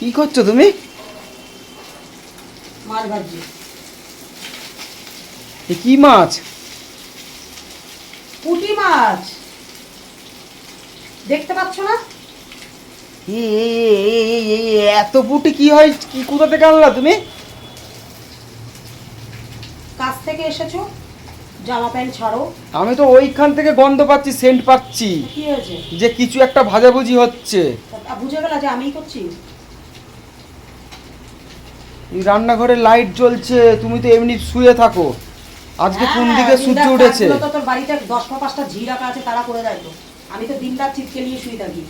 কি করছ তুমি? মাছ এ কি মাছ? পুঁটি মাছ। দেখতে পাচ্ছ না? এ, এ, এ, এ, এ, এ, এত পুটি কি হয়? কি কোথা থেকে আনলা তুমি? কাছ থেকে এসেছ? জামা প্যান্ট ছাড়ো। আমি তো ওইখান থেকে গন্ধ পাচ্ছি সেন্ট পাচ্ছি। কি হয়েছে? যে কিছু একটা ভাজাভুজি হচ্ছে। তা বুঝে গেল যে আমিই করছি? রান্নাঘরে লাইট জ্বলছে তুমি তো এমনি শুয়ে থাকো। আজকে কোন হ্যাঁ, দিকে সূর্য উঠেছে? তো তোর বাড়িতে দশটা পাঁচটা ঝি রাখা আছে তারা করে দেয় তো আমি তো দিন রাত চিপকে নিয়ে শুয়ে থাকি।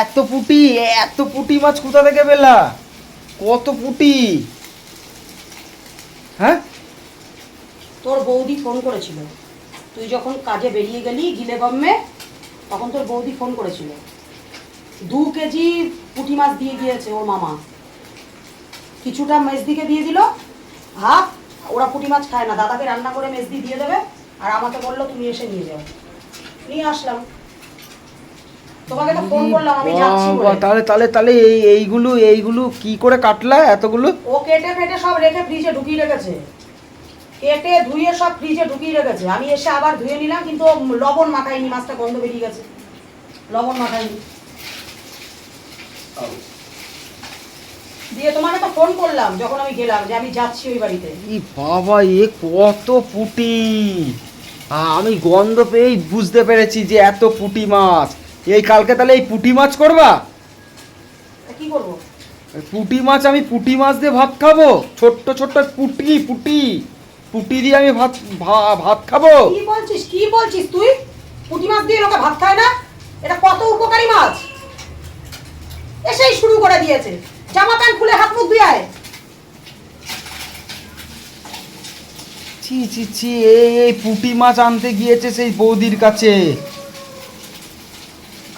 এত পুটি এত পুটি মাছ কোথা থেকে পেলা? কত পুটি? হ্যাঁ? তোর বৌদি ফোন করেছিল। তুই যখন কাজে বেরিয়ে গেলি গিলে গম্মে তখন তোর বৌদি ফোন করেছিল। দু কেজি পুঁটি মাছ দিয়ে গিয়েছে ওর মামা। কিছুটা মেজদিকে দিয়ে দিল। হাফ ওরা পুঁটি মাছ খায় না। দাদাকে রান্না করে মেজদি দিয়ে দেবে আর আমাকে বলল তুমি এসে নিয়ে যাও। নিয়ে আসলাম। তোমাকে তো ফোন করলাম আমি যাচ্ছি তাহলে তাহলে তাহলে এই এইগুলো এইগুলো কি করে কাটলা এতগুলো? ও কেটে ফেটে সব রেখে ফ্রিজে ঢুকিয়ে রেখেছে। কেটে ধুয়ে সব ফ্রিজে ঢুকিয়ে রেখেছে। আমি এসে আবার ধুয়ে নিলাম কিন্তু লবণ মাখাইনি মাছটা গন্ধ বেরিয়ে গেছে। লবণ মাখাইনি দিয়ে তোমাকে তো ফোন করলাম যখন আমি গেলাম যে আমি যাচ্ছি ওই বাড়িতে। ই বাবা এ কত পুটি। আমি গন্ধ পেয়েই বুঝতে পেরেছি যে এত পুটি মাছ। এই কালকে তাহলে এই পুটি মাছ করবা? কি করব? পুটি মাছ আমি পুটি মাছ দিয়ে ভাত খাব। ছোট্ট ছোট্ট পুটি পুটি। পুটি দিয়ে আমি ভাত ভাত খাব। কি বলছিস কি বলছিস তুই? পুঁটি মাছ দিয়ে লোকে ভাত খায় না? এটা কত উপকারী মাছ? এসেই শুরু করে দিয়েছে। জামা প্যান্ট খুলে হাত মুখ আয়। ছি ছি ছি এই পুটি মাছ আনতে গিয়েছে সেই বৌদির কাছে।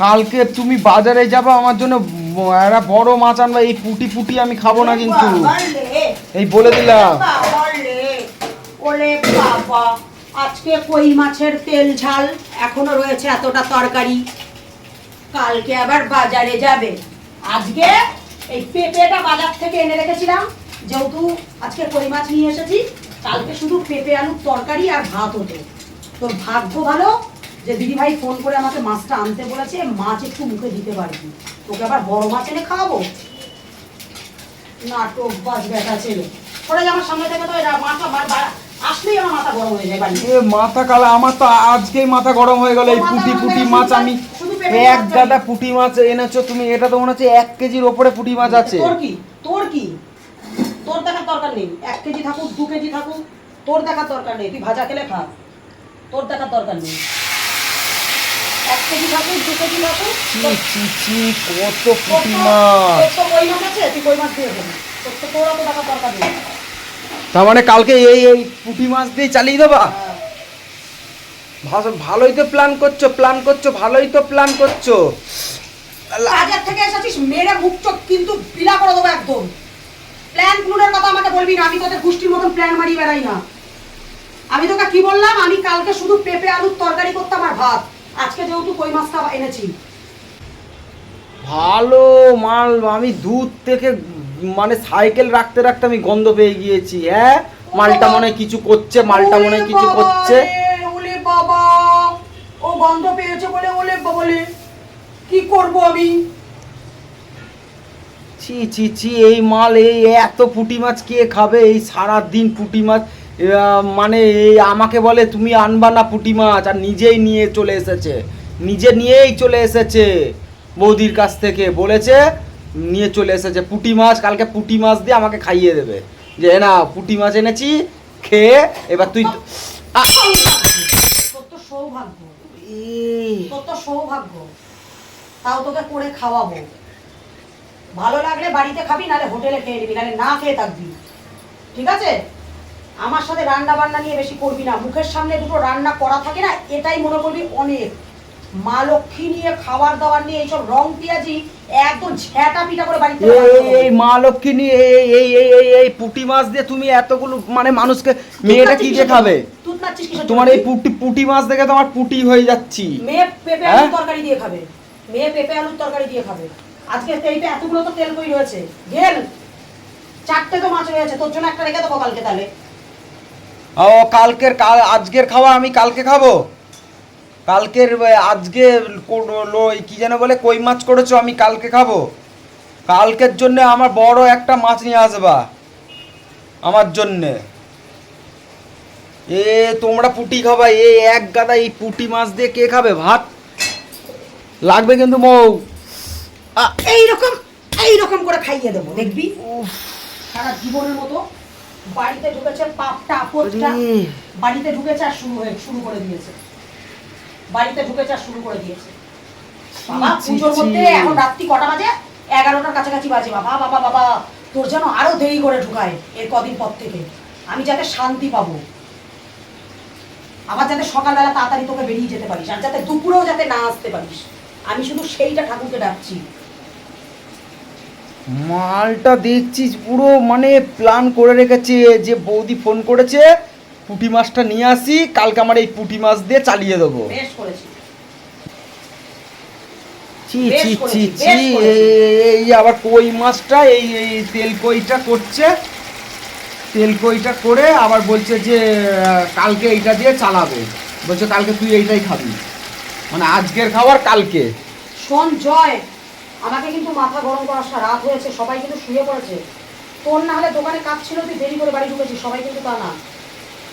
কালকে তুমি বাজারে যাবা আমার জন্য একটা বড় মাছ আনবা এই পুটি পুটি আমি খাব না কিন্তু। এই বলে দিলাম। বাবা আজকে কই মাছের তেল ঝাল? এখনও রয়েছে এতটা তরকারি। কালকে আবার বাজারে যাবে। আজকে এই পেঁপেটা বাজার থেকে এনে রেখেছিলাম। যেহেতু আজকে কই মাছ নিয়ে এসেছি কালকে শুধু পেঁপে আলুর তরকারি আর ভাত হতো। তোর ভাগ্য ভালো যে দিদিভাই ফোন করে আমাকে মাছটা আনতে বলেছে মাছ একটু মুখে দিতে পারবি। তোকে আবার বড় মাছ এনে খাওয়াবো? নাটক বাস বেটা ছেলে। ওরা যে আমার সামনে থেকে তো এরা মাথা বাড়া- আসলেই আমার মাথা গরম হয়ে যায় বাড়িতে। এ মাথা কালা আমার তো আজকেই মাথা গরম হয়ে গেল এই পুটি পুটি মাছ আমি এক গাদা পুটি মাছ এনেছো তুমি এটা তো মনে হচ্ছে এক কেজির ওপরে পুটি মাছ আছে। তোর কি? তোর কি? তোর দেখার দরকার নেই। এক কেজি থাকুক দু কেজি থাকুক তোর দেখার দরকার নেই। তুই ভাজা খেলে খা। তোর দেখার দরকার নেই। এক কেজি থাকুক দু কেজি থাকুক ছি তোর- ছি ছি কত তোর মাছ। তোর তো কই মাছ আছে? তুই কই মাছ দিয়ে দেবি? তোর তো তোর অত দেখার দরকার নেই। তার মানে কালকে এই এই পুটি মাছ দিয়ে চালিয়ে দেবা? হ্যাঁ। ভালোই তো প্ল্যান করছ প্ল্যান করছ ভালোই তো প্ল্যান করছ। কাজের থেকে এসেছিস মেরে মুখ চোখ কিন্তু পিলা করে দেবো একদম। প্ল্যানগুলোর কথা আমাকে বলবি না আমি তোদের গোষ্ঠীর মতন প্ল্যান মারিয়ে বেড়াই না। আমি তোকে কি বললাম? আমি কালকে শুধু পেঁপে আলুর তরকারি করতাম আর ভাত। আজকে যেহেতু কই মাছটা এনেছি। ভালো মাল আমি দুধ থেকে মানে সাইকেল রাখতে রাখতে আমি গন্ধ পেয়ে গিয়েছি হ্যাঁ? মালটা মনে হয় কিছু করছে মালটা মনে হয় কিছু করছে। বাবা। ও গন্ধ পেয়েছে বলে ওলে বলে। কি করব আমি? ছি ছি ছি এই মাল এই এত পুঁটি মাছ কে খাবে? এই সারা দিন পুঁটি মাছ মানে এই আমাকে বলে তুমি আনবা না পুঁটি মাছ? আর নিজেই নিয়ে চলে এসেছে। নিজে নিয়েই চলে এসেছে বৌদির কাছ থেকে। বলেছে নিয়ে চলে এসেছে। পুঁটি মাছ কালকে পুঁটি মাছ দিয়ে আমাকে খাইয়ে দেবে। যে না পুঁটি মাছ এনেছি খেয়ে এবার তুই সৌভাগ্য। তোর তো সৌভাগ্য। তাও তোকে করে খাওয়াবো। ভালো লাগলে বাড়িতে খাবি নালে হোটেলে খেয়ে নিবি না খেয়ে থাকবি। ঠিক আছে? আমার সাথে রান্না বান্না নিয়ে বেশি করবি না। মুখের সামনে দুটো রান্না করা থাকে না এটাই মনে করবি অনেক। মা লক্ষ্মী নিয়ে খাবার দাবার নিয়ে এইসব রং পেঁয়াজি একদম ঝ্যাটা পিটা করে বাড়িতে এই মা লক্ষ্মী নিয়ে এই এই এই এই এই পুঁটি মাছ দিয়ে তুমি এতগুলো মানে মানুষকে মেয়েটা কি দিয়ে খাবে? নাচছিস কিসের তোমার এই পুটি পুটি মাছ দেখে তোমার পুটি হয়ে যাচ্ছি। মেয়ে পেঁপে হ্যাঁ? আলুর তরকারি দিয়ে খাবে। মেয়ে পেঁপে আলুর তরকারি দিয়ে খাবে। আজকে এইটা এতগুলো তো তেল কই রয়েছে? গেল। চারটে তো মাছ রয়েছে তোর জন্য একটা রেখে দেবো কালকে তাহলে। ও কালকের কাল আজকের খাওয়া আমি কালকে খাব? কালকের আজকে কো- কি যেন বলে কই মাছ করেছ আমি কালকে খাব? কালকের জন্য আমার বড় একটা মাছ নিয়ে আসবা। আমার জন্যে। এ তোমরা পুটি খাবা এ এক গাদা এই পুটি মাছ দিয়ে কে খাবে? ভাত? লাগবে কিন্তু মৌ। এইরকম এইরকম করে খাইয়ে দেবো দেখবি? সারা জীবনের মতো বাড়িতে ঢুকেছে পাপটা আপদটা। বাড়িতে ঢুকেছে আর শুরু হয়ে শুরু করে দিয়েছে। বাড়িতে ঢুকেছে আর শুরু করে দিয়েছে। বাবা পুজোর মধ্যে এখন রাত্রি কটা বাজে? এগারোটার কাছাকাছি বাজে বাবা বাবা বাবা। তোর যেন আরও দেরি করে ঢুকায় এর কদিন পর থেকে। আমি যাতে শান্তি পাবো। আবার যাতে সকালবেলা তাড়াতাড়ি তোকে বেরিয়ে যেতে পারিস আর যাতে দুপুরেও যাতে না আসতে পারিস। আমি শুধু সেইটা ঠাকুরকে ডাকছি। মালটা দেখছিস পুরো মানে প্ল্যান করে রেখেছে যে বৌদি ফোন করেছে পুঁটি মাছটা নিয়ে আসি কালকে আমার এই পুঁটি মাছ দিয়ে চালিয়ে দেবো। বেশ করেছি। ছি ছি ছি ছি এই- এই আবার কই মাছটা এই তেল কইটা করছে? তেল কইটা করে আবার বলছে যে কালকে এইটা দিয়ে চালাবে। বলছে, কালকে তুই এইটাই খাবি। মানে আজকের খাবার কালকে। শোন, জয়, আমাকে কিন্তু মাথা গরম করার রাত হয়েছে, সবাই কিন্তু শুয়ে পড়েছে। তোর না হলে দোকানে কাজ ছিল, তুই দেরি করে বাড়ি ঢুকেছিস, সবাই কিন্তু তা না।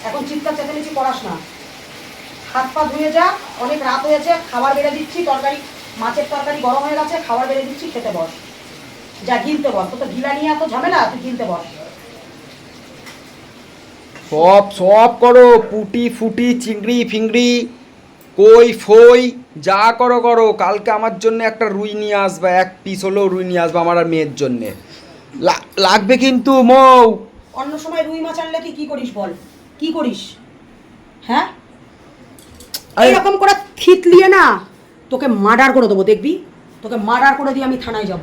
এখন চিৎকার চেঁচামেচি করাস না। হাত পা ধুয়ে যা, অনেক রাত হয়েছে, খাবার বেড়ে দিচ্ছি, তরকারি, মাছের তরকারি গরম হয়ে গেছে, খাবার বেড়ে দিচ্ছি, খেতে বস। যা, গিলতে বস তো গিলা নিয়ে এত ঝামেলা, তুই গিলতে বস। সব সব করো পুটি ফুটি চিংড়ি ফিংড়ি কই ফই যা করো করো কালকে আমার জন্য একটা রুই নিয়ে আসবে এক পিস হলেও রুই নিয়ে আসবে আমার আর মেয়ের জন্যে। লাগবে কিন্তু মৌ। অন্য সময় রুই মাছ আনলে তুই কি করিস বল? কি করিস? হ্যাঁ? এরকম করে থিতলিয়ে না তোকে মার্ডার করে দেবো দেখবি? তোকে মার্ডার করে দিয়ে আমি থানায় যাব।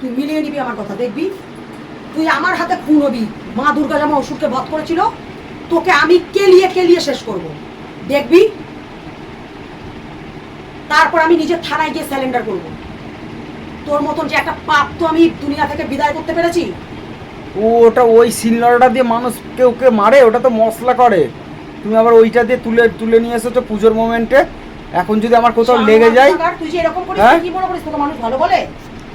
তুই মিলিয়ে নিবি আমার কথা দেখবি? তুই আমার হাতে খুন হবি। মা দুর্গা যেমন অসুরকে বধ করেছিল তোকে আমি কেলিয়ে কেলিয়ে শেষ করব। দেখবি? তারপর আমি নিজের থানায় গিয়ে স্যালেন্ডার করব। তোর মতন যে একটা পাপ তো আমি দুনিয়া থেকে বিদায় করতে পেরেছি? ও ওটা ওই শিলনোড়াটা দিয়ে মানুষ কেউ কে মারে ওটা তো মশলা করে। তুমি আবার ওইটা দিয়ে তুলে তুলে নিয়ে এসেছ পুজোর মোমেন্টে এখন যদি আমার কোথাও লেগে যায় তুই যে এরকম করিস হ্যাঁ? কি মনে করিস তোকে মানুষ ভালো বলে?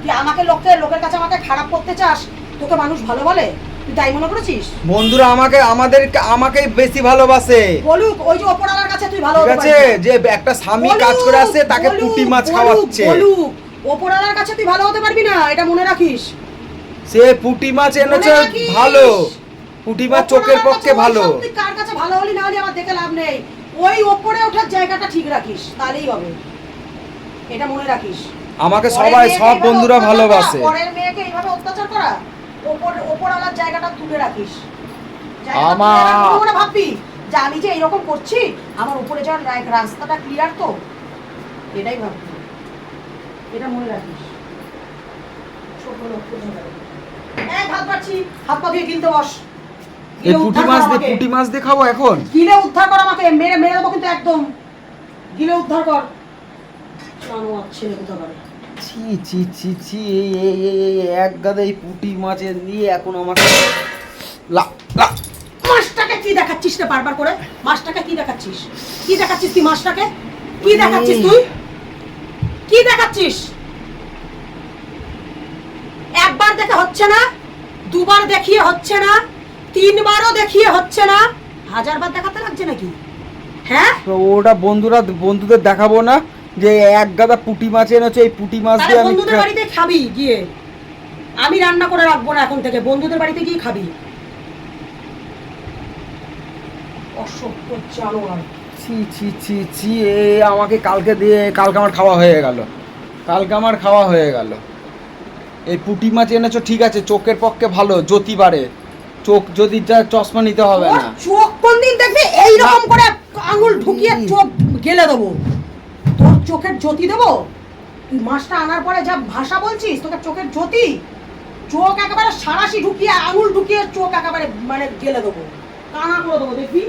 তুই আমাকে লোককে লোকের কাছে আমাকে খারাপ করতে চাস? তোকে মানুষ ভালো বলে? তুই তাই মনে করেছিস? বন্ধুরা আমাকে আমাদের আমাকে বেশি ভালোবাসে। বলুক ওই যে ওপরওয়ালার কাছে তুই ভালো ঠিক আছে? যে একটা স্বামী কাজ করে আসছে তাকে পুঁটি মাছ খাওয়াচ্ছে। বলুক ওপরওয়ালার কাছে তুই ভালো হতে পারবি না এটা মনে রাখিস। সে পুঁটি মাছ এনেছে ভালো। পুঁটি মাছ চোখের পক্ষে ভালো। তুই কার কাছে ভালো হলি না হলি আমার দেখে লাভ নেই। ওই ওপরে ওঠার জায়গাটা ঠিক রাখিস তাহলেই হবে। এটা মনে রাখিস। আমাকে সবাই সব বন্ধুরা ভালোবাসে। পরের মেয়েকে এইভাবে অত্যাচার করা? ওপর ওপরওয়ালার জায়গাটা তুলে রাখিস। ভাববি। যে আমি যে এরকম করছি আমার উপরে যাওয়ার রাস্তাটা ক্লিয়ার তো এটাই ভাববি। এটা মনে রাখিস। ছোট লোক বোঝা যাবে। ভাত পাচ্ছি হাত পা দিয়ে গিলতে বস। এই পুঁটি মাছ দিয়ে পুঁটি মাছ দিয়ে খাব এখন? গিলে উদ্ধার কর আমাকে। মেরে মেরে দেবো কিন্তু একদম। গিলে উদ্ধার কর। জানোয়ার ছেলে ছি ছি ছি ছি এই এই এই এক গাদা এই পুঁটি মাছের দিয়ে এখন আমাকে লা লা। মাছটাকে কি দেখাচ্ছিস রে বারবার করে? মাছটাকে কি দেখাচ্ছিস? কি দেখাচ্ছিস তুই মাছটাকে? কি দেখাচ্ছিস তুই? কি দেখাচ্ছিস? একবার দেখে হচ্ছে না দুবার দেখিয়ে হচ্ছে না তিনবারও দেখিয়ে হচ্ছে না হাজারবার দেখাতে লাগছে নাকি? হ্যাঁ? ওটা বন্ধুরা বন্ধুদের দেখাবো না। যে এক গাদা পুঁটি মাছ এনেছো এই পুঁটি মাছ দিয়ে আমি বন্ধুদের বাড়িতে খাবি গিয়ে। আমি রান্না করে রাখব না এখন থেকে বন্ধুদের বাড়িতে গিয়ে খাবি। অসভ্য জানোয়ার। ছি ছি ছি ছি এ আমাকে কালকে দিয়ে কালকে আমার খাওয়া হয়ে গেল। কালকে আমার খাওয়া হয়ে গেল। এই পুঁটি মাছ এনেছো ঠিক আছে চোখের পক্ষে ভালো জ্যোতি বাড়ে। চোখ যদি যা চশমা নিতে হবে না। চোখ কোন দিন দেখবি? এইরকম করে আঙুল ঢুকিয়ে চোখ গেলে দেবো। চোখের জ্যোতি দেবো? তুই মাছটা আনার পরে যা ভাষা বলছিস তোকে চোখের জ্যোতি? চোখ একেবারে সারাশি ঢুকিয়ে আঙুল ঢুকিয়ে চোখ একেবারে মানে গেলে দেবো। কানা করে দেবো দেখবি।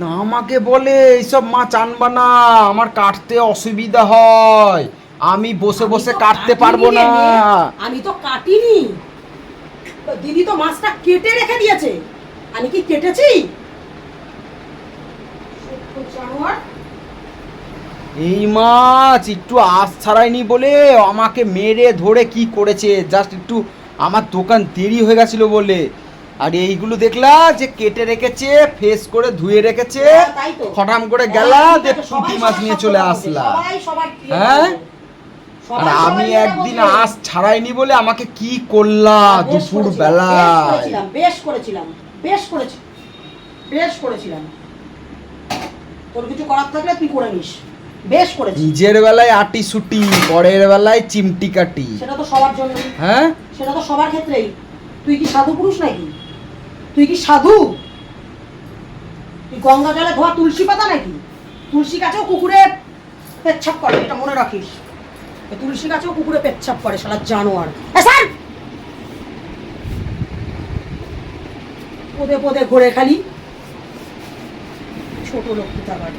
না আমাকে বলে এইসব মাছ আনবা না আমার কাটতে অসুবিধা হয়। আমি বসে বসে কাটতে পারব না। আমি তো কাটিনি। দিদি তো মাছটা কেটে রেখে দিয়েছে। আমি কি কেটেছি। এই মাছ একটু আশ ছাড়াইনি বলে আমাকে মেরে ধরে কি করেছে? জাস্ট একটু আমার দোকান দেরি হয়ে গেছিল বলে। আর এইগুলো দেখলা যে কেটে রেখেছে ফেস করে ধুয়ে রেখেছে হ্যাঁ, ফটাম করে গেলা যে পুঁটি মাছ নিয়ে চলে আসলা। হ্যাঁ? আর আমি একদিন। আঁশ ছাড়াইনি বলে আমাকে কি করলা হ্যাঁ, দুপুর করেছিলাম বেশ করেছিলাম বেশ করেছি বেশ করেছিলাম। তোর কিছু করার থাকলে তুই করে নিস। বেশ করেছিস নিজের বেলায় আটি সুটি পরের বেলায় চিমটি কাটি। সেটা তো সবার জন্য হ্যাঁ? সেটা তো সবার ক্ষেত্রেই। তুই কি সাধু পুরুষ নাকি? তুই কি সাধু? তুই গঙ্গা জলে ধোয়া তুলসী পাতা নাকি? তুলসী গাছেও কুকুরে পেচ্ছাপ করে এটা মনে রাখিস। তুলসী গাছেও কুকুরে পেচ্ছাপ করে শালা জানোয়ার। স্যার পদে পদে ঘুরে খালি। ছোট লোক আবার